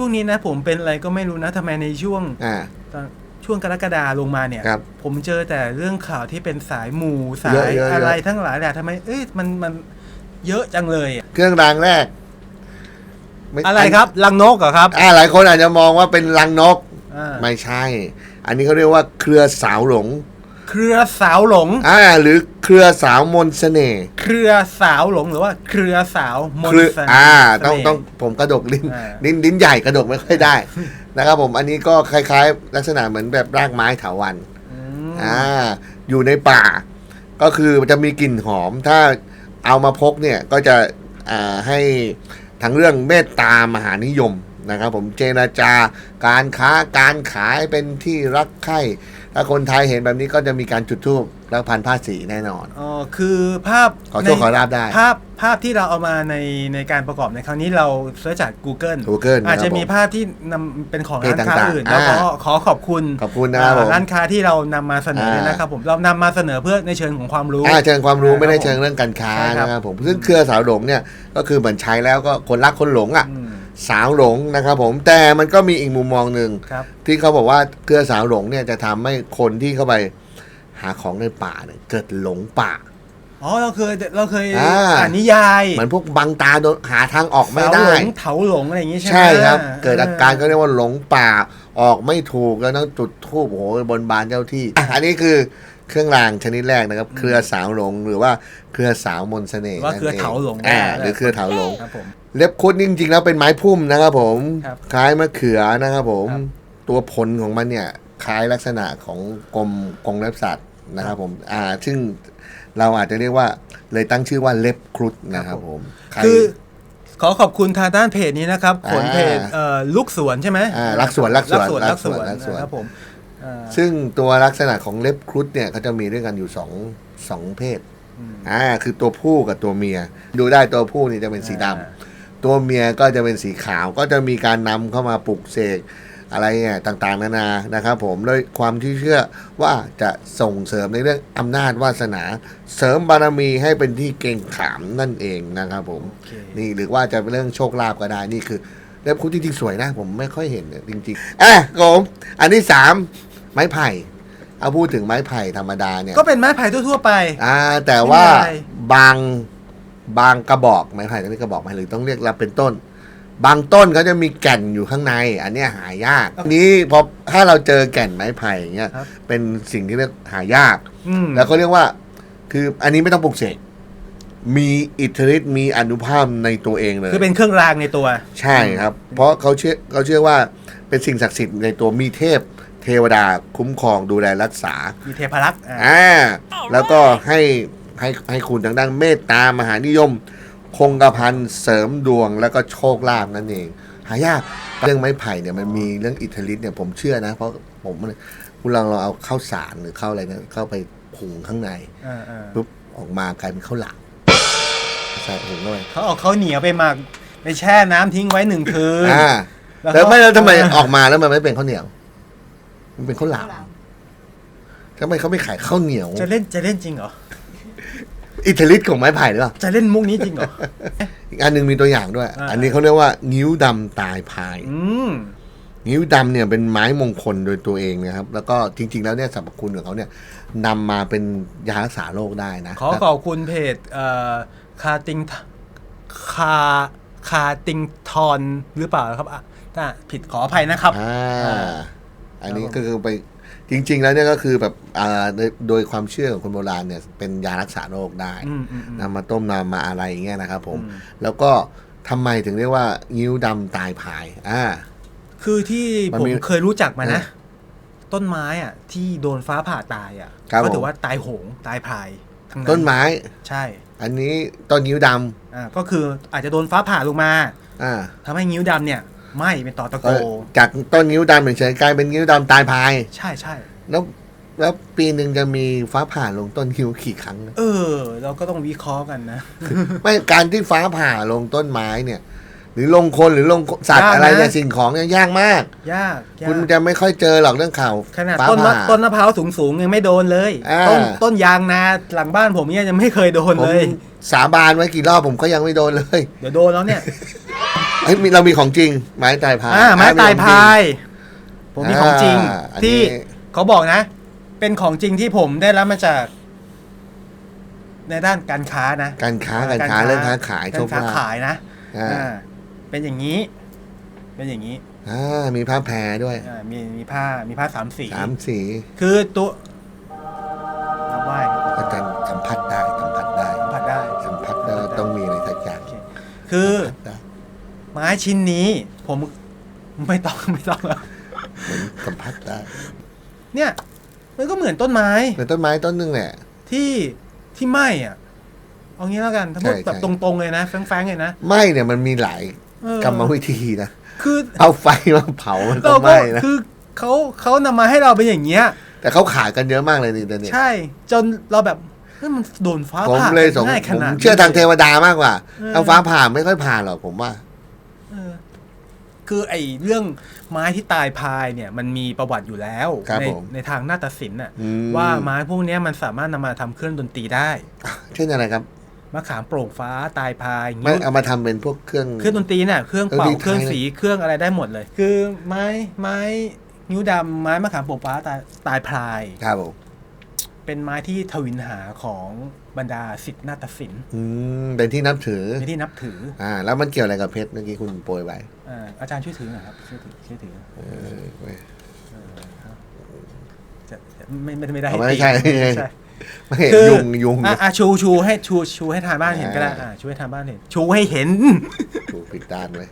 ช่วงนี้นะผมเป็นอะไรก็ไม่รู้นะทำไมในช่วงอ่า ตอนช่วงกรกฎาลงมาเนี่ย ครับผมเจอแต่เรื่องข่าวที่เป็นสายหมู่สาเยอะยเยอะเยอะ อะไรทั้งหลายแหละทำไมเอ้ยมันมันเยอะจังเลยอะเครื่องรางแรกม่อะไรครับลังนกเหรอครับอ่าหลายคนอาจจะมองว่าเป็นรังนก อ่าไม่ใช่ อันนี้เขาเรียกว่าเครือสาวหลง เครือสาวหลง อ่าหรือเครือสาวมนต์เสน่ห์เครือสาวหลงหรือว่าเครือสาวมนเครือต์เสน่ห์ อ่าต้องเสน่ห์ต้องผมกระดกลิ้นอ่า ลิ้นลิ้นใหญ่กระดกไม่ค่อยได้ นะครับผมอันนี้ก็คล้ายๆ ลักษณะเหมือนแบบรากไม้เถาวัน อืมอ่าอยู่ในป่า ก็คือจะมีกลิ่นหอม ถ้าเอามาพกเนี่ยก็จะอ่าให้ทั้งเรื่องเมตตามหานิยมนะครับผมเจรจาการค้าการขายเป็นที่รักใคร่ถ้าคนไทยเห็นแบบนี้ก็จะมีการจุดธูปแล้วพันผ้าสีแน่นอน อ๋อคือภาพขอโชคขอลาบได้ ภาพภาพที่เราเอามาในในการประกอบในครั้งนี้เราเสิร์ชจาก Google Google อาจจะครับผมมีภาพที่นำเป็นของเพจร้านค้าต่างๆอื่นแล้วก็อ่าขอขอบคุณขอบคุณนะครับผมอ่าร้านค้าที่เรานำมาเสนอเนี่ยอ่านนะครับผมเรานำมาเสนอเพื่อในเชิงของความรู้ อ่าเชิงความรู้ไม่ได้ครับผมเชิงเรื่องการค้าใช่ครับนะครับผมซึ่งเครือสาวหลงเนี่ยก็คือเหมือนใช้แล้วก็คนรักคนหลงอะ อืม สาวหลงนะครับผมแต่มันก็มีอีกมุมมองหนึ่งครับ ที่เขาบอกว่าเครือสาวหลงเนี่ยจะทำให้คนที่เข้าไปหาของในป่าเนี่ยเกิดหลงป่า อ๋อเราเคยเราเคยอ่า อ่านนิยายเหมือนพวกบังตาโดนหาทางออกไม่เสาได้หลงเถาหลงอะไรอย่างงี้ใช่ไหมใช่ครับ เกิดอาการเก็เรียกว่าหลงป่าออกไม่ถูกแล้วต้องจุดธูปโอ้โหบนบานเจ้าที่อันนี้คือเครื่องรางชนิดแรกนะครับ เครือสาวหลงหรือว่าเครือสาวมนต์เสน่ห์ว่าเครือนั่นงเถาหลงอ่าได้หรือเครือเถาหลง ครับผม เล็บคุดนี่จริงๆแล้วเป็นไม้พุ่มนะครับผม ครับคล้ายมะเขือนะครับผม ครับ ตัวผลของมันเนี่ยคล้ายลักษณะของกลมกรงเล็บสัตว์นะครับผมอ่าซึ่ง เราอาจจะเรียกว่าเลยตั้งชื่อว่าเล็บครุฑนะครับผมใรคือขอขอบคุณทางด้านเพจนี้นะครับขนอ่าเพจเอ่อลูกสวนใช่ไหมอ่ารักสวนรักสวนรักสวนรัรักกสสววนนรักสวนนะครับผมอ่าซึ่งตัวลักษณะของเล็บครุฑเนี่ยเขาจะมีด้วยกันอยู่สองสองเพศอืมอ่าคือตัวผู้กับตัวเมีย ดูได้ตัวผู้นี่จะเป็นสีดำอ่าตัวเมียก็จะเป็นสีขาวก็จะมีการนำเข้ามาปลุกเสก อะไรเนี่ยต่างๆ นานานะครับ ผมด้วยความที่เชื่อว่าจะส่งเสริมในเรื่องอำนาจวาสนา เสริมบารมีให้เป็นที่เกรงขามนั่นเองนะครับ ผมโอเคนี่หรือว่าจะเป็นเรื่องโชคลาภก็ได้นี่คือเล็บคุดจริงๆสวยนะ ผมไม่ค่อยเห็นเนี่ยจริงๆอะผมอันที่สามไม้ไผ่เอาพูดถึงไม้ไผ่ธรรมดาเนี่ยก็เป็นไม้ไผ่ทั่วๆไป อ่า แต่ว่าไม่มีอะไรบางบางกระบอกไม้ไผ่ต้องเรียกกระบอกไม้หรือต้องเรียกรับเป็นต้น บางต้นเขาจะมีแก่นอยู่ข้างใน อันเนี้ยหายากทีนี้พอถ้าเราเจอแก่นไม้ไผ่อย่างเงี้ย ครับ เป็นสิ่งที่เรียกหายาก อืม แล้วก็เรียกว่า คืออันนี้ไม่ต้องปลุกเสกมีอิทธิฤทธิ์มีอนุภาพในตัวเองเลย คือเป็นเครื่องรางในตัว ใช่ครับ เพราะเขาเชื่อเขาเชื่อว่าเป็นสิ่งศักดิ์สิทธิ์ในตัวมีเทพ เทวดาคุ้มครองดูแลรักษามีเทพรักษ์อ่า อ่าแล้วก็ให้ให้ให้คุณทางด้านเมตตามหานิยม คงกระพันเสริมดวงแล้วก็โชคลาภนั่นเอง หายากเรื่องไม้ไผ่เนี่ยมันมีเรื่องอิทธิฤทธิ์เนี่ยผมเชื่อนะ เพราะผมเนี่ยคุณลองเราเอาข้าวสารหรือข้าวอะไรเนี่ยเข้าไปหุงข้างในอ่าอ่าปุ๊บออกมากลายเป็นข้าวหลามใส่หุงเข้าไปเขาเอาเขาวเหนียวไปหมักไปแช่น้ำทิ้งไว้หนึ่งคืนอ่าแล้วแล้วไม่แล้วทำไมอ่าออกมาแล้วมันไม่เป็นข้าวเหนียว มันเป็นข้าวหลามทำไมเขาไม่ขายข้าวเหนียว จะเล่นจะเล่นจริงเหรอ อิทธิฤทธิ์ของไม้ไผ่หรือเปล่าจะเล่นมุกนี้จริงเหรอ อีกอันหนึ่งมีตัวอย่างด้วย อ่า อันนี้เขาเรียกว่างิ้วดำตายพาย อืม งิ้วดำเนี่ยเป็นไม้มงคลโดยตัวเองนะครับ แล้วก็จริง ๆ แล้วเนี่ยสรรพคุณของเขาเนี่ยนำมาเป็นยารักษาโรคได้นะขอขอบคุณเพจเอ่อคาติงคาคาติงทอนหรือเปล่าครับอะถ้าผิดขออภัยนะครับ อ่าอ่าอันนี้ครับผมก็คือไป จริง ๆ แล้วเนี่ยก็คือแบบอ่าโดยโดยความเชื่อของคนโบราณเนี่ยเป็นยารักษาโรคได้อืมอืมอืม นำมาต้มนำมาอะไรอย่างเงี้ยนะครับผม อืม แล้วก็ทำไมถึงเรียกว่างิ้วดำตายพายอ่า คือที่มันผมมีเคยรู้จักมานะอะต้นไม้อะ ที่โดนฟ้าผ่าตายอะครับ ก็ถืผอมว่าตายโหงตายพายทั้งนั้นต้นไม้ ใช่อันนี้ต้นงิ้วดอ่าก็คืออาจจะโดนฟ้าผ่าลงมาำอ่า ทำให้งิ้วดำเนี่ย ไหม้เป็นต่อตะโก เออจากต้นงิ้วดำเฉยๆกลายเป็นงิ้วดำตายพาย ใช่ใช่แล้วแล้วปีหนึ่งจะมีฟ้าผ่าลงต้นงิ้วกี่ครั้งนะ เออ เราก็ต้องวิเคราะห์กันนะ ไม่การที่ฟ้าผ่าลงต้นไม้เนี่ย หรือลงคนหรือลงสัตว์ยากนะ อะไรเนี่ยสิ่งของเนี่ยยากมาก ยากยากคุณจะไม่ค่อยเจอหรอกเรื่องข่าวขนาดฟ้าต้นมะผ่า ต้นมะพร้าวสูงสูงๆยังไม่โดนเลย อ่า ต้นต้นยางนาหลังบ้านผมเนี่ยยังไม่เคยโดนผมเลย สาบานไว้กี่รอบผมก็ยังไม่โดนเลย เดี๋ยวโดนแล้วเนี่ย เฮ้ยมีเรามีของจริง ไม้ตายพายอ่าไม้ตายพายขผองมจริงมีของจริง อ่าอันนี้ ที่เขาบอกนะ เป็นของจริงที่ผมได้รับมาจาก ในด้านการค้านะการค้าการค้าเรื่องค้าขายโชการคค้าลาภ ขายนะอ่า อ่าเป็นอย่างนี้ เป็นอย่างนี้อ่ามีผ้าแพรด้วยอ่ามีมีผ้ามีผ้าสามสี สามสีคือตัวรับไหว้อาจารย์สัมผัสได้สัมผัสได้สัมผัสได้สัมผัสได้ต้องมีอะไรสักอย่าง โอเคคือสัมผัส ได้ไม้ชิ้นนี้ ผมไม่ต้องไม่ต้องแล้วเหมือนสัมผัสได้เนี่ย มันก็เหมือนต้นไม้ เหมือนต้นไม้ต้นหนึงแหละ ที่ที่ไหม้อะเอางี้แล้วกันถ้าพูดใช่แบบใช่ ตรงๆเลยนะแฟงๆเลยนะไหม้เนี่ยมันมีหลายเออกรรมวิธีนะคือเอาไฟมาเผามันก็เราไหก็ม้นะคือเขาเขานำมาให้เราเป็นอย่างเงี้ย แต่เขาขายกันเยอะมากเลยในอินเทอร์เน็ตใช่จนเราแบบเฮ้ยมันโดนฟ้าผมผ่าเลยสงง่ายขผมนาดนี้ เชื่อทางเทวดามากกว่าเออเอาฟ้าผ่าไม่ค่อยผ่าหรอกผมว่าเออ คือไอ้เรื่องไม้ที่ตายพายเนี่ย มันมีประวัติอยู่แล้ว ครับในผมในทางนาฏศิลป์น่ะอืม ว่าไม้พวกเนี้ยมันสามารถนำมาทำเครื่องดนตรีได้เช่นอะไรครับมะขามโปร่งฟ้าตายพายไม่งิ้วเอามาทำเป็นพวกเครื่อง เครื่องดนตรีเนี่ยเครื่องเป่าเออดีเครื่องไทยเลยสีเครื่องอะไรได้หมดเลย คือไม้ไม้นิ้วดำไม้มะขามโปร่งฟ้าตายตายพลาย ครับผม เป็นไม้ที่ทวินหาของบรรดาศิษย์นาฏศิลป์อืมเป็นที่นับถือเป็นที่นับถืออ่าแล้วมันเกี่ยวอะไรกับเพชรเมื่อกี้คุณโปรยไปอ่าอาจารย์ช่วยถือหน่อยครับช่วยถือช่วยถือเออเว้ยจะจะไม่ไม่ไม่ได้เอาไม่ตีใช่ไม่ใช่ ไม่เห็นคือยุงยุงอะอะชูชูให้ชูชูให้ทางบ้านเห็นก็ได้อ่าอ่าชูให้ทางบ้านเห็น ชูให้เห็น ถูกผิดด้านไว้ย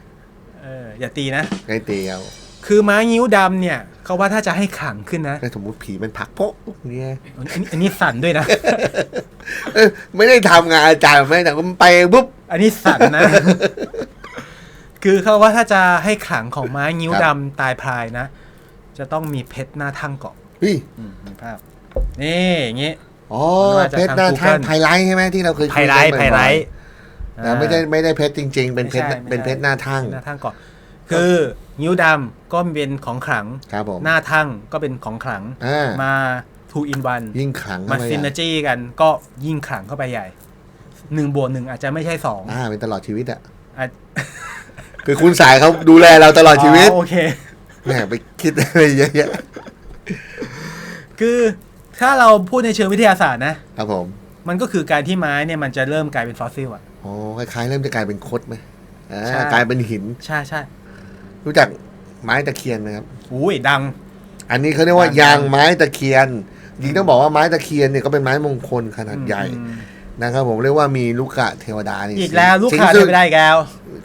เอออย่าตีนะให้ตีเอา คือไม้งิ้วดำเนี่ยเขาว่าถ้าจะให้ขลังขึ้นนะถ้าสมมติผีมันผลักโป๊ะเนี่ยอันนี้อันนี้สั่นด้วยนะ เอ้ยไม่ได้ทำงานอาจารย์ไม่แต่มันไปปุ๊บ อันนี้สั่นนะ คือเขาว่าถ้าจะให้ขลังของไม้งิ้วครับดำตายพลายนะ จะต้องมีเพชรหน้าทั่งเกาะพี่อืมมีภาพ นี่อย่างงี้ อ๋อมาจากเพชรหน้าทางทาง Google ไฮไลท์ใช่ไหมที่เราเคยไฮคุยไลกันท์ไฮบ่อยๆไลท์ แต่ไม่ได้ไม่ได้เพชรจริง ๆ เป็นเพชรไม่ใช่เป็นเพชรหน้าทั่ง หน้าทั่งเกาะ คืองิ้วดำก็เป็นของขลัง ครับผมหน้าทั่งก็เป็นของขลัง อ่ามา two in one ยิ่งขลังมาเข้าไปซินเนใหญ่จีกันก็ยิ่งขลังเข้าไปใหญ่หนึ่งบวกหนึ่งอาจจะไม่ใช่สองอ่าเป็นตลอดชีวิตอะอาจคือคุณสายเขาดูแลเราตลอดชีวิตอ๋อโอเค แหมไปคิดอะไรเยอะแยะคือถ้าเราพูดในเชิงวิทยาศาสตร์นะ ครับผมมันก็คือการที่ไม้เนี่ยมันจะเริ่มกลายเป็นฟอสซิลอะอ๋อคล้ายๆเริ่มจะกลายเป็นคดไหมอ่าใช่ กลายเป็นหิน ใช่ใช่ รู้จักไม้ตะเคียนไหมครับ อุ้ยดัง อันนี้เขาเรียกว่าดังยางไม้ตะเคียนจริงต้องบอกว่าไม้ตะเคียนเนี่ยก็เป็นไม้มงคลขนาดใหญ่อืมนะครับผมเรียกว่ามีลูกขะเทวดานี่อีกแล้วลูกสิงค้าซึ่เทงวดาอีกแล้ว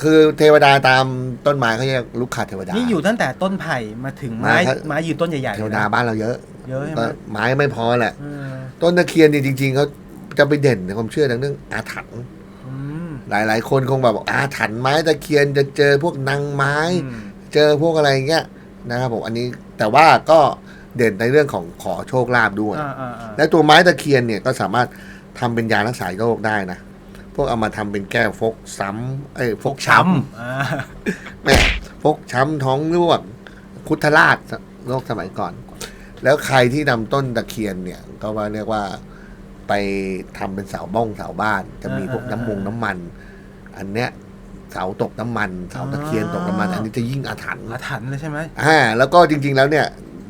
คือเทวดาตามต้นไม้เขาเรียกลูกขะเทวดา นี่อยู่ตั้งแต่ต้นไผ่มาถึงไม้ไม้ครับไม้ยืนต้นใหญ่ๆเทวเลยดานะบ้านเราเยอะเยอะใช่ไหมก็ไม้ไม่พอแหละเออต้นตะเคียนนี่จริง ๆเขาจะไปเด่นในความเชื่อทางเรื่องอาถรรพ์อืมหลายๆ คนคงแบบบอกอาถรรพ์ไม้ตะเคียนจะเจอพวกนางไม้อืม เจอพวกอะไรเงี้ยนะครับผมอันนี้แต่ว่าก็เด่นในเรื่องของขอโชคลาภด้วย อ่าอ่าอ่าและตัวไม้ตะเคียนเนี่ยก็สามารถทำเป็นยารักษาโรคได้นะ พวกเอามาทำเป็นแก้วฟกซ้ำเอ้ยฟกช้ช้ำอ่าำแม่ฟกช้ำท้องร่วงคุทราชโรคสมัยก่อน แล้วใครที่นำต้นตะเคียนเนี่ย ก็ว่าเรียกว่าไปทำเป็นเสาบ้องเสาบ้าน จะมีพวกน้ำมงน้ำมัน อันเนี้ย เสาตกน้ำมันเสาตะเคียนตกน้ำมัน อันนี้จะยิ่งอาถรรพ์อาถรรพ์เลยใช่ไหมอ่าแล้วก็จริง ๆ แล้วเนี่ย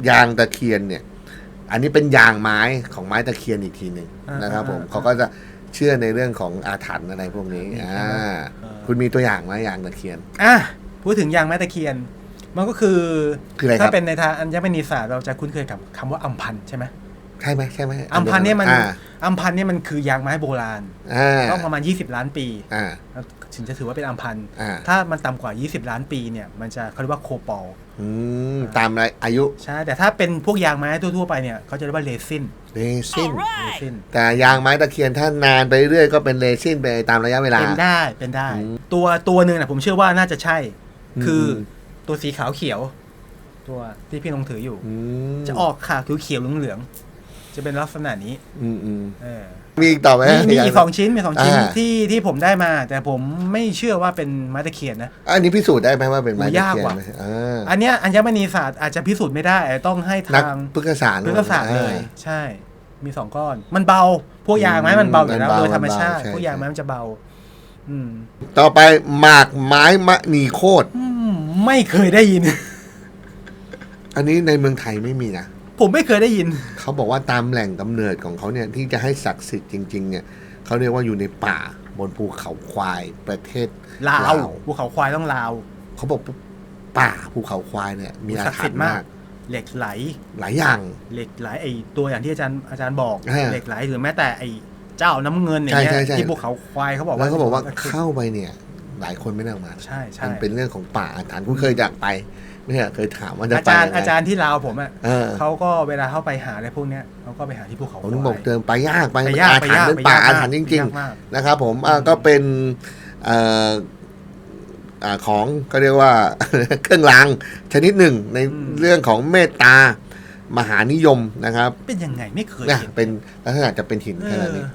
ยางตะเคียนเนี่ย อันนี้เป็นยางไม้ของไม้ตะเคียนอีกทีหนึ่งนะครับ ผมเขาก็จะเชื่อในเรื่องของอาถรรพ์อะไรพวกนี้อ่าคุณมีตัวอย่างไหมยางตะเคียนอะพูดถึงยางไม้ตะเคียน มันก็คือคืออะไรครับถ้าเป็นในทางอัญมณีศาสตร์เราจะคุ้นเคยกับคำว่าอัมพันธ์ใช่ไหมใช่ไหมใช่ไหมอัมพันธ์เนี่ยมันอ่าอัมพันธ์เนี่ยมันคือยางไม้โบราณอ่าต้องประมาณ 20 ล้านปีอ่า ถึงจะถือว่าเป็นอัมพันธ์อ่า ถ้ามันต่ำกว่า 20 ล้านปีเนี่ยมันจะเขาเรียกว่าโคปอลอืมตามอายุใช่แต่ถ้าเป็นพวกยางไม้ทั่วๆไปเนี่ยเขาจะเรียกว่าเรซินเรซินเรซิน แต่ยางไม้ตะเคียนถ้านานไปเรื่อยๆก็เป็นเรซินไปตามระยะเวลา เป็นได้เป็นได้ อืมตัวตัวหนึ่งนะผมเชื่อว่าน่าจะใช่ อืม คือตัวสีขาวเขียว ตัวที่พี่ลงถืออยู่ อืมจะออกขาวเขียวๆเหลืองๆ จะเป็นลักษณะนี้อืมอืมเออมีอีกต่อไหมมีมีอีกสองชิ้นมีสองชิ้นอ่าที่ที่ผมได้มา แต่ผมไม่เชื่อว่าเป็นไม้ตะเคียนนะอันนี้พิสูจน์ได้ไหมว่าเป็นไม้โอ้ตะยากเคียนว่ะไหมอ่าอันเนี้ยอัญมณีศาสตร์อาจจะพิสูจน์ไม่ได้อาจจะต้องให้นักทางพฤกษศาสตร์พฤกษศาสตร์เลยอ่าใช่ มีสองก้อน มันเบาพวกยางไม้มันเบาอยู่แล้วมันเบาโดยธรรมชาติมันเบาใช่พวกยางไม้มันจะเบาอืมต่อไปหมากไม้มะนีโคตรอืมไม่เคยได้ยิน อันนี้ในเมืองไทยไม่มีนะ ผมไม่เคยได้ยิน เขาบอกว่าตามแหล่งกำเนิดของเขาเนี่ยที่จะให้ศักดิ์สิทธิ์จริง ๆ เนี่ยเขาเรียกว่าอยู่ในป่าบนภูเขาควายประเทศลาวภูเขาควายต้องลาวเขาบอกป่าภูเขาควายเนี่ยมีอาศักดิ์ถรสิรทธิ์พ์มามากกเหล็กไหล หลายอย่าง เหล็กไหลไอตัวอย่างที่อาจารย์อาจารย์บอกอ่าเหล็กไหลหรือแม้แต่ไอเจ้าน้ำเงินอย่างเงี้ยใช่ใช่ใช่ที่ภูเขาควายเขาบอกแล้วว่าเขาบอกว่าเข้าไปเนี่ย หลายคนไม่ได้ออกมาใช่ใช่มันเป็นเรื่องของป่าอาถรรพ์คุณเคยอยากไปไม่ใช่ เหรอเคยถามว่าจะอาไปจารย์ยังไงอาจารย์ที่ลาวผมอะเออเขาก็เวลาเข้าไปหาอะไรพวกเนี้ยเขาก็ไปหาที่ภูเขาผมถึงบอกเตือนไปยากไปไปยากอาไปถรรยากพ์เป็นไปป่ายากอาถรรพ์จริงยากมากๆนะครับผมอ่าก็เป็นเอ่ออ่าของก็เรียกว่า เครื่องรางชนิดหนึ่งในเรื่องของเมตตามหานิยมนะครับเป็นยังไงไม่เคยเนี่ยเห็นเป็นลักษณะจะเป็นหินเอขนาดอนี้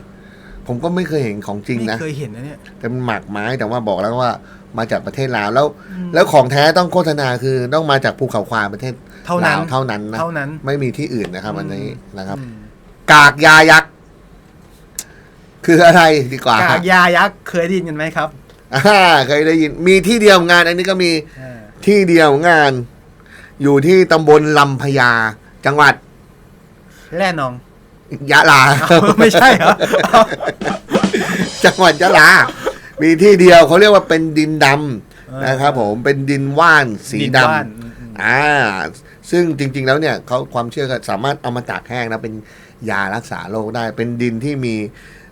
ผมก็ไม่เคยเห็นของจริงไม่นะ เคยเห็นนะเนี่ยแต่เป็นหมากไม้แต่ว่าบอกแล้วว่า มาจากประเทศลาวแล้วอืมแล้วของแท้ต้องโฆษณาคือต้องมาจากภูเขาควายประเทศเท่านั้นลวเท่านั้นนะเท่านั้น ไม่มีที่อื่นนะครับอันนี้นะครับอืมกากยายักษ์คืออะไรดีกว่า กากยายักษ์เคยได้ยินกันไหมครับอ่าเคยได้ยินมีที่เดียวงาน อันนี้ก็มีอ่าที่เดียวงาน อยู่ที่ตำบลลำพญาจังหวัดแร่นองยะลา เอาไม่ใช่เหรอเอาจังหวัดยะลา มีที่เดียวเขาเรียกว่าเป็นดินดำนะครับผมเป็นดินว่านสีดินดว่านอืมอืมำอ่าซึ่งจริง ๆ แล้วเนี่ยเขาความเชื่อก็สามารถเอามาตากแห้งนะเป็นยารักษาโรคได้ เป็นดินที่มี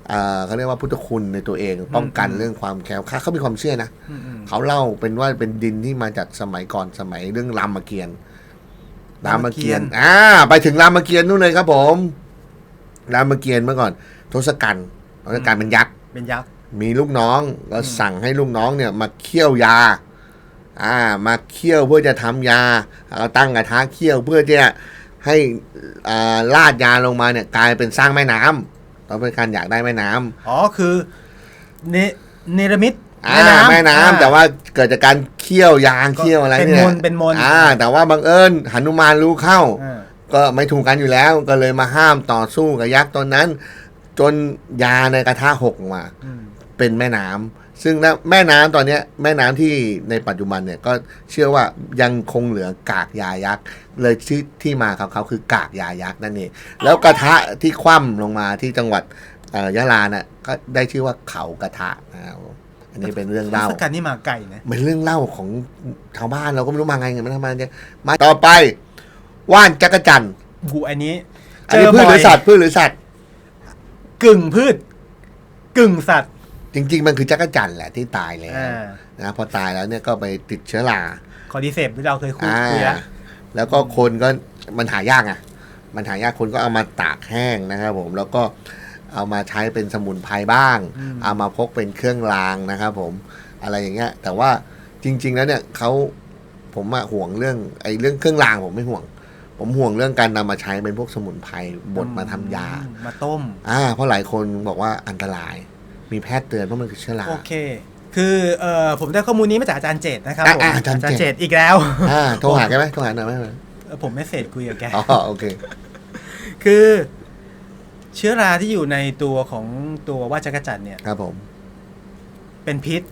เอ่อเขาเรียกว่าพุทธคุณในตัวเอง ป้องกันเรื่องความแคล้วคลาดเขามีความเชื่อนะอืมอืมเขาเล่าเป็นว่าเป็นดินที่มาจากสมัยก่อนสมัยเรื่องรามเกียรติ์รามเกียรติ์อ่า ไปถึงรามเกียรติ์นู่นเลยครับผมรามเกียรติ์เมื่อก่อน ทศกัณฐ์ทศกัณฐ์เป็นยักษ์เป็นยักษ์ มีลูกน้องก็สั่งให้ลูกน้องเนี่ยมาเคี่ยวยา อ่า มาเคี่ยวเพื่อจะทำยาเอาตั้งกระทะเคี่ยวเพื่อจะให้อ่าลาดยาลงมาเนี่ยกลายเป็นสร้างแม่น้ำต้องเป็นการอยากได้แม่น้ำอ๋อคือเนเนรมิตอ่าแม่น้ำแต่ว่าเกิดจากการเคี่ยวยางเคี่ยวอะไรเป็นเนี่ยมนต์เป็นมนต์อ่า แต่ว่าบังเอิญหนุมานรู้เข้าอ่าก็ไม่ถูกกันอยู่แล้ว ก็เลยมาห้ามต่อสู้กับยักษ์ตนนั้น จนยาในกระทะหกออกมาอืม เป็นแม่น้ำซึ่งณแม่น้ำตอนเนี้ยแม่น้ำที่ในปัจจุบันเนี่ยก็เชื่อว่ายังคงเหลือกากยายักษ์เลยชื่อที่มาของเขาคือกากยายักษ์นั่นเองแล้วกระทะที่คว่ำลงมาที่จังหวัดเอ่อยะลาน่ะก็ได้ชื่อว่าเขากระทะนะครับอันนี้เป็นเรื่องเล่าทศกัณฐ์นี่มาไก่นะเป็นเรื่องเล่าของชาวบ้านเราก็ไม่รู้มาไงมันทำไมเนี่ยมาต่อไปว่านจักรจันทร์กูอันนี้อันนี้พืชหรือสัตว์พืชหรือสัตว์ กึ่งพืช กึ่งสัตว์ จริง ๆ มันคือจักรจันทร์แหละที่ตายแล้วอ่า นะพอตายแล้วเนี่ยก็ไปติดเชื้อราคอดีเซปที่เราเคยคุยอ่าคุยแล้วแล้วก็คนก็มันหายากอะ มันหายากคนก็เอามาตากแห้งนะครับผมแล้วก็เอามาใช้เป็นสมุนไพรบ้างเอามาพกเป็นเครื่องรางนะครับผมอะไรอย่างเงี้ย แต่ว่าจริง ๆ แล้วเนี่ยเขาผมอะห่วงเรื่องไอ้เรื่องเครื่องรางผมไม่ห่วง ผมห่วงเรื่องการนำมาใช้เป็นพวกสมุนไพรบดมาทำยาอืมมาต้ม อ่าเพราะหลายคนบอกว่าอันตราย มีแพทย์เตือนเพราะมันคือเชื้อรา โอเค คือเอ่อผมได้ข้อมูลนี้มาจากอาจารย์เจตนะครับอะผมอะอาจารย์เจตเจต อีกแล้วอ่าโทรหาแกไหมโทรหาหน่อยไหมเออผมไม่เสร็จคุยกับแก อ๋อโอเค คือ เชื้อราที่อยู่ในตัวของตัวว่าจักรจันทร์เนี่ย ครับผมเป็นพิษ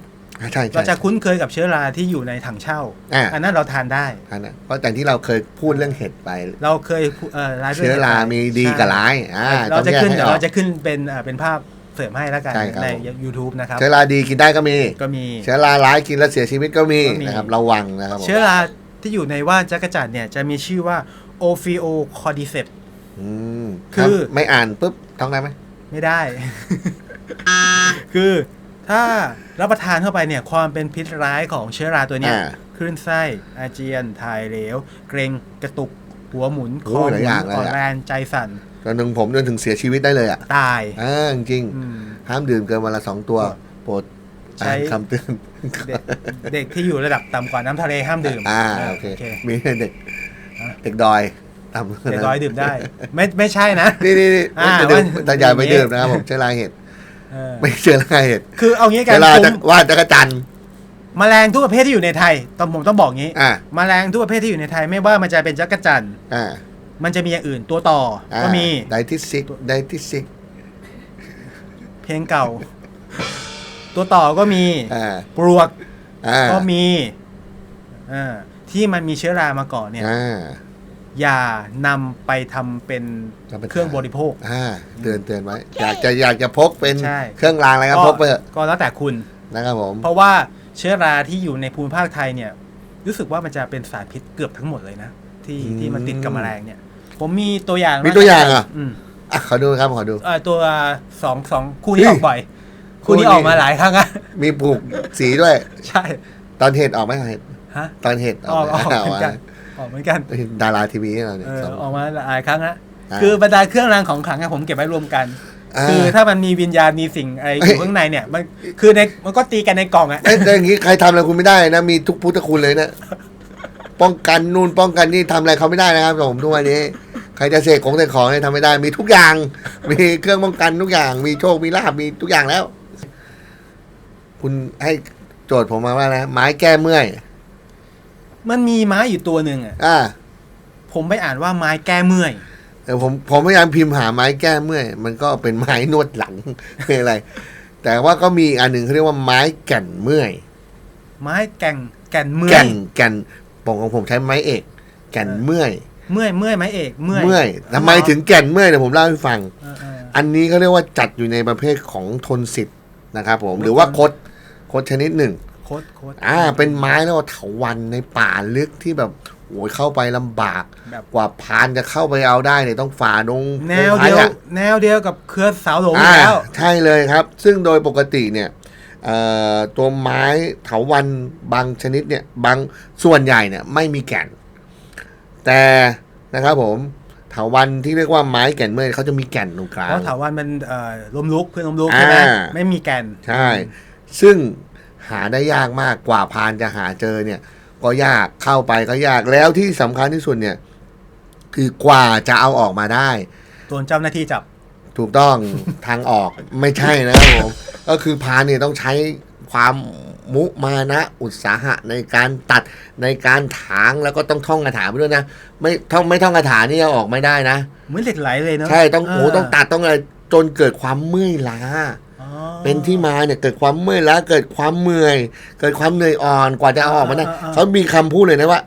อ่าใช่ใช่ เราจะคุ้นเคยกับเชื้อราที่อยู่ในถังเช่าอ่าอันนั้นเราทานได้ อันนั้นเพราะแต่ที่เราเคยพูดเรื่องเห็ดไป เราเคยพูเอ่อไลฟ์ด้วยเชื้อรามีดีกับร้ายอ่าเราจะขึ้นต้องแยกให้เดี๋ยวออกเราจะขึ้นเป็นเอ่อเป็นภาพ เสริมให้แล้วกันใช่ครับ ใน YouTube นะครับ เชื้อราดีกินได้ก็มี ก็มี เชื้อราร้ายกินแล้วเสียชีวิตก็มีก็มี นะครับระวังนะครับผมเชื้อราที่อยู่ในว่านจักรจันทร์เนี่ยจะมีชื่อว่า Ophiocordyceps อืมคือ ถ้าไม่อ่านปุ๊บท้องได้ไหมไม่ได้ คือถ้ารับประทานเข้าไปเนี่ยความเป็นพิษร้ายของเชื้อราตัวเนี้ยอ่า คลื่นไส้อาเจียน ถ่ายเหลว เกรงกระตุกหัวหมุนคโอ้อหหลายมุอนย่างเลยอะอ่อนแรงใจสั่น จนถึงผมจนถึงเสียชีวิตได้เลยอะตายอ่าจริงอืมๆห้ามดื่มเกินวันละสองตัว โปรดใช้ อ่านคำเตือนเด็กเด็กที่อยู่ระดับต่ำกว่าน้ำทะเลห้ามดื่มอ่าเออโอเคโอเค มีเด็กอะเด็กดอยตามเด็กร้อยดื่มได้ ไม่ไม่ใช่นะ นี่นี่นี่อ่าไม่ดื่มว่าแต่อย่าไปอย่างนี้ ดื่มนะครับผมเชื้อราเห็ดเออไม่เชื้อราเห็ดคือเอางี้กัเชื้นอราคุจะมว่านจักรจันทร์แมลงทุกประเภทที่อยู่ในไทยต้องผมต้องบอกงี้อ่าแมลงทุกประเภทที่อยู่ในไทยไม่ว่ามันจะเป็นจักรจันทร์อ่า มันจะมีอย่างอื่นตัวต่ออก็มีไดทิซิกไดทิซิกเพลงเก่า ตัวต่อก็มีอ่าปลวกอ่าก็มีอ่าที่มันมีเชื้อรามาก่อนเนี่ยอ่าอย่านำไปทำเป็นรับประทานเครื่องบริโภคอ่าเตือนเตือนไว้อยากจะอยากจะพกเป็นใช่เครื่องรางอะไรก็พกไปเถอะก็แล้วแต่คุณนะครับผม เพราะว่าเชื้อราที่อยู่ในภูมิภาคไทยเนี่ย รู้สึกว่ามันจะเป็นสารพิษเกือบทั้งหมดเลยนะ ที่อืมที่มันติดกับแมลงเนี่ย ผมมีตัวอย่างมีตัวอย่างเหรออืมอะขอดูครับขอดูเอ่อตัวสองสองคู่นี้เฮ้อยอกบ่อย คู่คู่นี้นี้ออกมาหลายครั้งอะมีปลูกสีด้วย ใช่ ตอนเห็ดออกไหมเห็ดฮะตอนเห็ดออกออกไหมเหมือนกันเอาออกเหมือนกันวะดาราทีวีให้เราเนี่ยเออสองออกมาหลายครั้งฮะอ่าคือบรรดาเครื่องรางของขลังอะผมเก็บไว้รวมกันอ่าคือถ้ามันมีวิญญาณมีสิ่งอะไรอเอ้ยู่ยข้างในเนี่ยมันคือในมันก็ตีกันในกล่องอะเอ้ยแต่อย่างนี้ใครทำอะไรคุณไม่ได้นะมีทุกพุทธคุณเลยนะป้องกันนู่นป้องกันนี่ทำอะไรเขาไม่ได้นะครับผมทุกวันนี้ ใครจะเสกของเสกของเนี่ยทำไม่ได้ มีทุกอย่าง มีเครื่องป้องกันทุกอย่าง มีโชค มีลาบมีทุกอย่างแล้ว คุณให้โจทย์ผมมาว่านะ ไม้แก้เมื่อย มันมีไม้อยู่ตัวหนึ่งอะอ่า ผมไปอ่านว่าไม้แก้เมื่อยเออผมผมพยายามพิมพ์หาไม้แก้เมื่อย มันก็เป็นไม้นวดหลังไม่อะไร แต่ว่าก็มีอีกอันหนึ่งเขาเรียกว่าไม้แก่นเมื่อย ไม้แก่งแก่นเมื่อแก่ยนแก่นปกของผมใช้ไม้เอก แก่นเมื่อย เมื่อยเมื่อยไม้เอกเมื่อยเมื่อยทำไมถึงแก่นเมื่อยเดี๋ยวผมเล่าให้ฟัง เออเอออันนี้เขาเรียกว่าจัดอยู่ในประเภทของทนสิทธิ์นะครับผมโอ้ยหรือว่าคดคดชนิดหนึ่ง โคตรโคตร อ่า เป็นไม้แล้วเถาวันในป่าลึกที่แบบโอ้ยเข้าไปลำบาก แบบ กว่าพรานจะเข้าไปเอาได้เนี่ยต้องฝ่าดงแนวเดียว พงไผ่อะแนวเดียวกับเครือสาวหลงอยู่อ่าแล้ว ใช่เลยครับ ซึ่งโดยปกติเนี่ยเอ่อตัวไม้เถาวันบางชนิดเนี่ยบางส่วนใหญ่เนี่ยไม่มีแก่น แต่นะครับผมเถาวันที่เรียกว่าไม้แก่นเมื่อยเขาจะมีแก่นตรงกลางเพราะถาวันมันเอ่อลมลุกเพื่อนลมลุกใช่ไหมอ่าไม่มีแก่นใช่ ซึ่งหาได้ยากมากกว่าพรานจะหาเจอเนี่ย ก็ยากเข้าไปก็ยากแล้วที่สำคัญที่สุดเนี่ย คือกว่าจะเอาออกมาได้ตัวเจ้าหน้าที่จับถูกต้องทางออกไม่ใช่นะครับผมก็คือพรานเนี่ยต้องใช้ความ มุมานะอุตสาหะในการตัดในการถางแล้วก็ต้องท่องคาถาไปด้วยนะ ไม่ท่องไม่ท่องคาถานี่เอาออกไม่ได้นะเหมือนเหล็กไหลเลยเนาะใช่ต้องโอ้เต้องตัดต้องอะไรจนเกิดความเมื่อยล้าอ๋อเป็นที่มาเนี่ยเกิดความเมื่อยล้าเกิดความเมื่อย เกิดความเหนื่อยอ่อนกว่าจะเอาออกมาได้เขามีคำพูดเลยนะว่า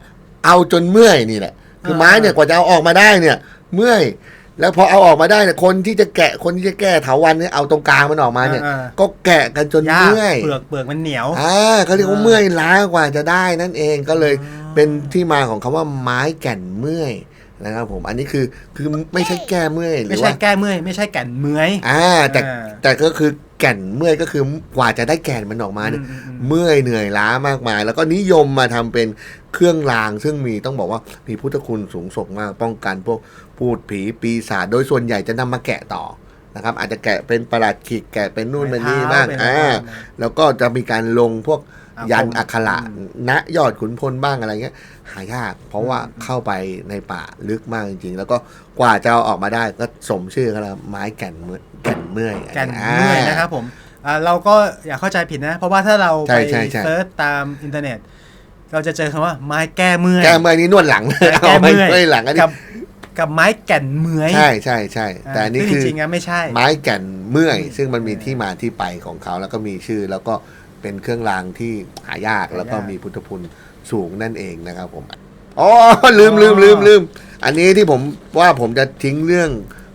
เอาจนเมื่อยนี่แหละคือไม้เนี่ยกว่าจะเอาออกมาได้เนี่ย เมื่อย แล้วพอเอาออกมาได้เนี่ยคนที่จะแกะคนที่จะแก้เถาวันเนี่ยเอาตรงกลางมันออกมาเนี่ย อ่า ก็แกะกันจนยากเมื่อย เปลือกเปลือกมันเหนียว อ่าเขาเรียกว่าเมื่อยล้ากว่าจะได้นั่นเองก็เลยเป็นที่มาของคำว่าไม้แก่นเมื่อยนะครับผมอันนี้คือคือไม่ใช่แก้เมื่อยหรืไม่อใช่ว่าแก้เมื่อยไม่ใช่แก่นเมื่อย อ่าแต่อ่าแต่ก็คือแก่นเมื่อยก็คือกว่าจะได้แก่นมันออกมาเนี่ยอืมอืมอืม เมื่อยเหนื่อยล้ามากมาย แล้วก็นิยมมาทำเป็นเครื่องรางซึ่งมีต้องบอกว่ามีพุทธคุณสูงส่งมากป้องกันพวก พูดผีปีศาจโดยส่วนใหญ่จะนำมาแกะต่อนะครับ อาจจะแกะเป็นประหลัดขีดแกะเป็นนู่นเป็นนี่บ้างเป็นอ่าอะไรบ้างแล้วก็จะมีการลงพวกอาคมยันอักขระอืมณยอดขุนพลบ้างอะไรเงี้ย หายาก เพราะว่าเข้าไปในป่าลึกมากจริงๆ แล้วก็กว่าจะเอาออกมาได้ก็สมชื่อเขาแล้วไม้แก่นเมื่อยแก่นเมื่อยแก่นเมื่อยนะครับผมอ่าเราก็อย่าเข้าใจผิดนะ เพราะว่าถ้าเราใช่ไปใช่ใช่เซิร์ชตามอินเทอร์เน็ต เราจะเจอคำว่าไม้แก้เมื่อยแก้เมื่อยนี่นวดหลังแก้เมื่อยาไว้หลังอันนี้ กับกับไม้แก่นเมื่อยใช่ใช่ใช่แต่อันนี้ซึ่งคือจริงๆอะไม่ใช่ ไม้แก่นเมื่อยอืมซึ่งมันมีที่มาที่ไปของเขาแล้วก็มีชื่อแล้วก็เป็นเครื่องรางที่หายากหายากแล้วก็มีพุทธคุณสูงนั่นเองนะครับผมอ๋อลืมอ๋อลืมลืมลืมอันนี้ที่ผมว่าผมจะทิ้งเรื่อง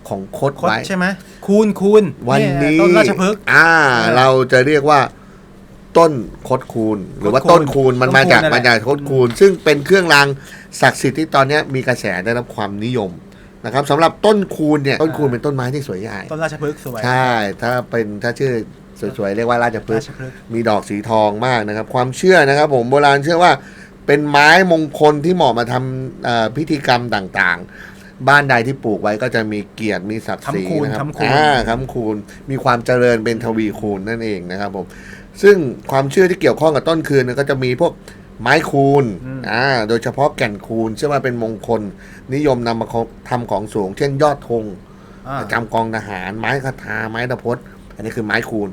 ของคดคดไว้ใช่ไหมคูณคูณวันนี้เยต้นราชพฤกษ์อ่าเออเราจะเรียกว่า ต้นคดคูณ หรือว่าคดคูณต้นคูณมันต้นมาจากคูณนั่นแหละมาจากคดคูณ ซึ่งเป็นเครื่องรางศักดิ์สิทธิ์ที่ตอนเนี้ยมีกระแสได้รับความนิยมนะครับสำหรับต้นคูณเนี่ยต้นคูณเป็นต้นไม้ที่สวยงามต้นราชพฤกษ์สวยใช่ ถ้าเป็นถ้าชื่อสวยๆเรียกว่าราชพฤรากษ์ชพฤกษ์มีดอกสีทองมากนะครับ ความเชื่อนะครับ ผมโบราณเชื่อว่าเป็นไม้มงคลที่เหมาะมาทำเอ่อพิธีกรรมต่างๆ บ้านใดที่ปลูกไว้ก็จะมีเกียรติมีศักดิ์ศรีคำคูณนะครับคำคูณอ่าคำคูณมีความเจริญเป็นทวีคูณนั่นเองนะครับผม ซึ่งความเชื่อที่เกี่ยวข้องกับต้นคืนเนี่ยก็จะมีพวกไม้คูณอ่าโดยเฉพาะแก่นคูณเชื่อว่าเป็นมงคล นิยมนำมาทำของสูง เช่นยอดธงอ่าประจำกองทหาร ไม้คาทาไม้ตะพดอันนี้คือไม้คูณ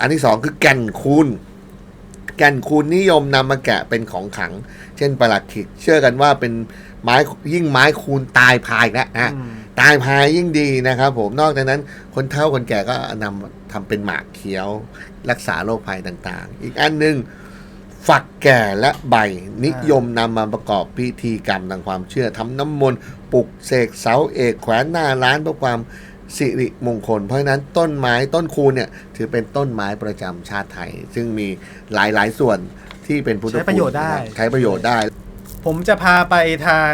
อันที่สองคือแก่นคูณแก่นคูณนิยมนำมาแกะเป็นของขลัง เช่นประหลัดขิก เชื่อกันว่าเป็นไม้ยิ่งไม้คูณตายพายแล้วนะอืม ตายพายยิ่งดีนะครับผมนอกจากนั้นคนเฒ่าคนแก่ก็นำทำเป็นหมากเขียว รักษาโรคภัยต่างๆ อีกอันหนึ่งฝักแก่และใบนิยมนำมาประกอบพิธีกรรมทางความเชื่อทำน้ำมนต์ปลุกเสกเสาเอกแขวนหน้าร้านเพื่อความสิริมงคล เพราะฉะนั้นต้นไม้ต้นคูณเนี่ยถือเป็นต้นไม้ประจำชาติไทย ซึ่งมีหลายๆส่วนที่เป็นพุทธใช้ประโยชน์ได้คุณใช้ประโยชน์ได้ ผมจะพาไปทาง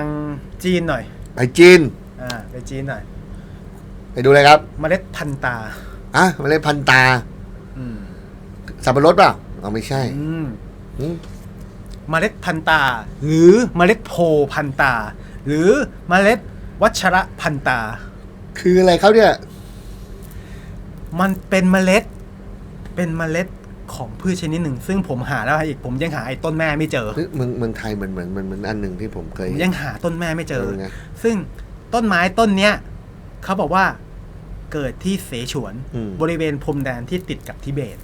จีนหน่อย ไปจีน อ่าไปจีนหน่อยไปดูเลยครับเมล็ดพันธุ์ตาอะมาเล่นพันตา อืมสับปะรดเปล่าเอาไม่ใช่อืม อืมเมล็ดพันธุ์ตา หรือเมล็ดโพพันธุ์ตา หรือเมล็ดวัชระพันธุ์ตา คืออะไรเขาเนี่ย มันเป็นเมล็ด เป็นเมล็ดของพืชชนิดหนึ่ง ซึ่งผมหาแล้วอีกผมยังหาไอ้ต้นแม่ไม่เจอ เฮ้ยเมืองเมืองไทยเหมือนเหมือนเหมือนเหมือนอันหนึ่งที่ผมเคผยมยังหาต้นแม่ไม่เจอ เออไงซึ่ง ต้นไม้ต้นเนี้ยเขาบอกว่าเกิดที่เสฉวน อืม บริเวณพรมแดนที่ติดกับทิเบต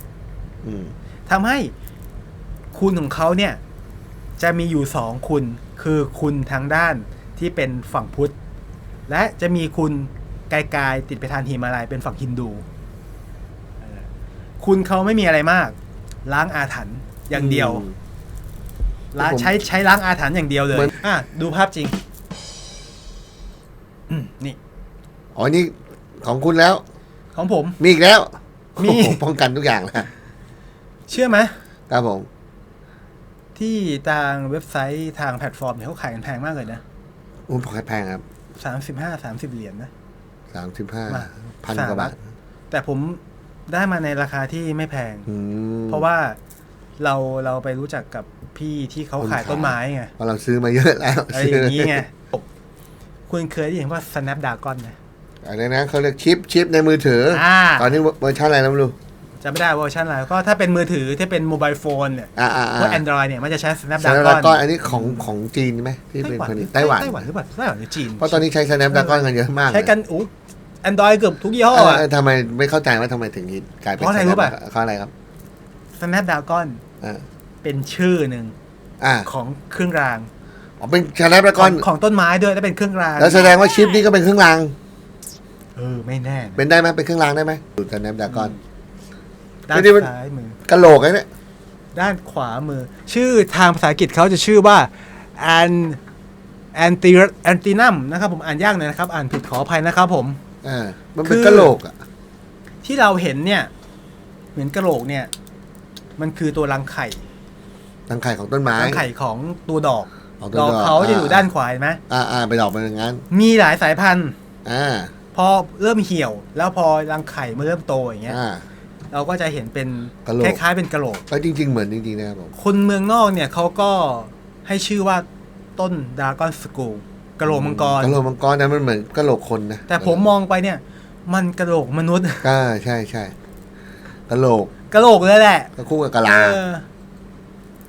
อืม ทำให้คุณของเขาเนี่ย จะมีอยู่สองคุณ คือคุณทางด้านที่เป็นฝั่งพุทธ และจะมีคุณไกลๆติดไปทางหิมาลัยเป็นฝั่งฮินดูเออคุณเขาไม่มีอะไรมาก ล้างอาถรรพ์อย่างเดียวอืมล้างผมใช้ใช้ล้างอาถรรพ์อย่างเดียวเลเหมืยอนอะ ดูภาพจริง อืมนี่ อ๋อนี่ของคุณแล้ว ของผม มีอีกแล้วมี โอ้โหป้องกันทุกอย่างแล้วเชื่อไหมครับผม ที่ทางเว็บไซต์ทางแพลตฟอร์มเนี่ยเขาขายกันแพงมากเลยนะอุ้มแพงครับสามสิบห้าสามสิบเหรียญนะ สามสิบห้ามา พันกว่าบาทแต่ผมได้มาในราคาที่ไม่แพง อืมเพราะว่าเราเราไปรู้จักกับพี่ที่เขาคนขายขายต้นไม้ไงเพราะเราซื้อมาเยอะแล้วอะไรอย่างนี้ไง คุณเคยได้ยินว่า Snapdragon ไหมอะไรนะเขาเรียกชิปชิปในมือถือออ่าตอนนี้เวอร์ชันอะไรนะไม่รู้จะไม่ได้เวอร์ชันอะไรก็ถ้าเป็นมือถือที่เป็นโมบายโฟนเนี่ยอ่าอ่าพวก Android เนี่ยมันจะใช้สแนปดา Snapdragon ก้อนอันนี้ของของจีนไหมที่เป็นผลิตไต้หวัน ไต้หวันหรือเปล่าไต้หวันหรือจีนเพราะตอนนี้ใช้สแนปดาก้อนกันเยอะมากใช้กันอู้แอนดรอยเกือบทุกยี่ห้อเอออะ เออทำไมไม่เข้าใจว่าทำไมถึงฮิตกลายเป็นเพราะอะไรรู้ป่ะ เพราะอะไรครับ Snapdragon อ่าเป็นชื่อหนึ่งอ่าของเครื่องราง อ๋อเป็นสแนปดาขก้ออนงของต้นไม้ด้วยและเป็นเครื่องรางแล้วแสดงว่าชิปนี้ก็เป็นเครื่องราง เออไม่แน่นะเป็นได้ไหมเป็นเครื่องรางได้ไหมดูสแนปดาก้อน ด้านไม่ได้มัน ซ้ายมือ กะโหลกไอ้เนี่ยด้านขวามือ ชื่อทางภาษาอังกฤษเขาจะชื่อว่า an anti antinum นะครับผมอ่านยากหน่อยนะครับ อ่านผิดขออภัยนะครับผม อ่ามันคืเป็นอกะโหลกอะที่เราเห็นเนี่ยเหมือนกระโหลกเนี่ย มันคือตัวรังไข่ รังไข่ของต้นไม้ รังไข่ของตัวดอก ของตัวดดออกกเขาจะอยู่อ่าด้านขวาเห็นไหมอ่าอ่าไปดอกเป็นอย่างนั้น มีหลายสายพันธุ์ อ่า พอเริ่มเหี่ยว แล้วพอรังไข่มันเริ่มโตอย่างเงี้ย อ่า เราก็จะเห็นเป็นกะโหลกคล้ายๆเป็นกระโหลก แล้วจริง ๆ เหมือนจริง ๆ นะครับผม คนเมืองนอกเนี่ยเขาก็ให้ชื่อว่าต้นดากอนสกูลกระโหลกมังกร กะโหลกมังกรนั้นมันเหมือนกะโหลกคนนะแต่ผมมองไปเนี่ย มันกระโหลกมนุษย์ อ่าใช่ใช่กะโหลกกระโหลกเลยแหละก็คู่กับกะลา เออ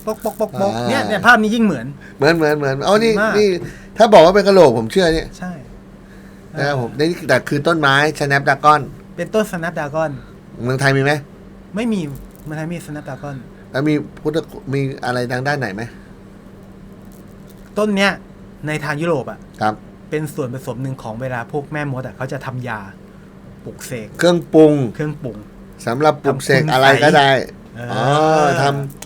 ปกปกปกปกอ่า เนี่ยเนี่ยภาพนี้ยิ่งเหมือน เหมือนเหมือนเหมือนเอานี่มาก นี่ถ้าบอกว่าเป็นกระโหลกผมเชื่อเนี่ยใช่นะครับผมนี่แต่คือต้นไม้สแนปดากอนเป็นต้นสแนปดากอน เมืองไทยมีไหมไม่มีมันไม่มีสแนปดากอน แล้วมีพุทธมีอะไรทางด้านไหนไหมต้นเนี้ยในทางยุโรปอะ ครับ เป็นส่วนผสมหนึ่งของเวลาพวกแม่มดอะเขาจะทำยาปลุกเสกเครื่องปรุงเครื่องปรุง สำหรับปลุกเสกทำคุณอะไรก็ได้เอออ๋อทำ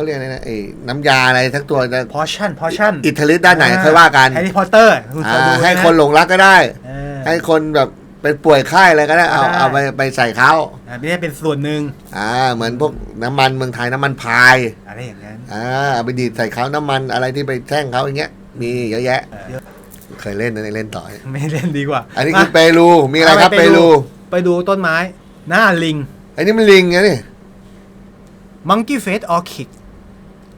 เขาเรียกอะไรนะไอ้น้ำยาอะไรทั้งตัวจะพอชั่นพอชั่นอิทธิฤทธิ์ด้านไหนค่อยว่ากันแฮร์รี่พอตเตอร์คุณเคยอ่าดูให้ไหมคนหลงรักก็ได้เออให้คนแบบเป็นป่วยไข้อะไรก็ได้เอาได้เอาไปไปใส่เขาอันนี้เป็นส่วนหนึ่งอ่าเหมือนพวกน้ำมันเมืองไทยน้ำมันพายอะไรอย่างนั้นอ่าเอาไปดีดใส่เขาน้ำมันอะไรที่ไปแท่งเขาอย่างเงี้ย มีเยอะแยะเออเดี๋ยวเคยเล่นนะเล่นต่อยไม่เล่นดีกว่า อันนี้มาคือเปรูมีอะไรครับเอาเปไปรูไปดูต้นไม้ หน้าลิง อันนี้มันลิงไงนี่มังกี้เฟสออคิด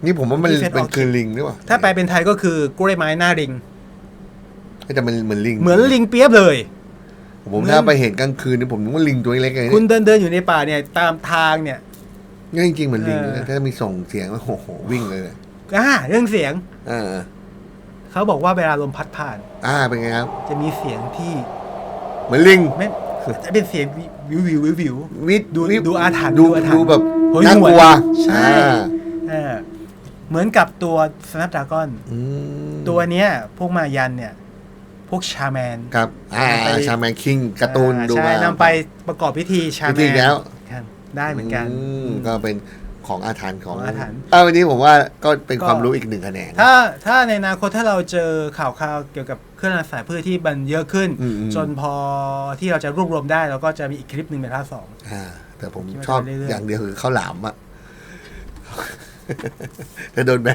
นี่ผมว่ามัน Monkey face เป็น orchid คือลิงหรือเปล่าถ้าแปลเป็นไทยก็คือกล้วยไม้หน้าลิง แต่มันเหมือนลิงเหมือนลิงเปียบเลย ผมเหมือนถ้าไปเห็นกลางคืนนี่ผมนึกว่าลิงตัวเล็กๆเลยคุณเดินเดินอยู่ในป่าเนี่ยตามทางเนี่ยนี่จริงๆเหมือนลิงเออนะถ้ามีส่งเสียงแล้วโอ้โหวิ่งเลยอ่าเรื่องเสียงอ่าเขาบอกว่าเวลาลมพัดผ่าน อ่าเป็นไงครับ จะมีเสียงที่เหมือนลิงไม่จะเป็นเสียงวิววิววิววิว วิดูวิดูอาถรรพ์ดูดูอาถรรพ์ดูแบบเฮ้ยน่ากลัวใช่ อ่า เหมือนกับตัว Snapdragon อืมตัวเนี้ยพวกมายันเนี่ย พวกชาแมน ครับ อ่าไป ชาแมนคิงการ์ตูนอ่าดูใช่มา นำไปประกอบพิธีชาพิแมธีนแล้ว ครับได้เหมือนกัน มก็เป็นของอาถรรพ์ของของอาถรรพ์ เอ้าวันนี้ผมว่าก็เป็นก็ความรู้อีกหนึ่งคะแนนถ้าถ้าในอนาคตถ้าเราเจอข่าวข่าวเกี่ยวกับเครื่องรักษาพืชที่มันเยอะขึ้น อืมอืม จนพอที่เราจะรวบรวมได้เราก็จะมีอีกคลิปหนึ่งในภาคสอง อ่าแต่ผมคิดว่าชอบจะเรื่อยๆ อย่างเดียวคือข้าวหลามอะ จะโดนแบ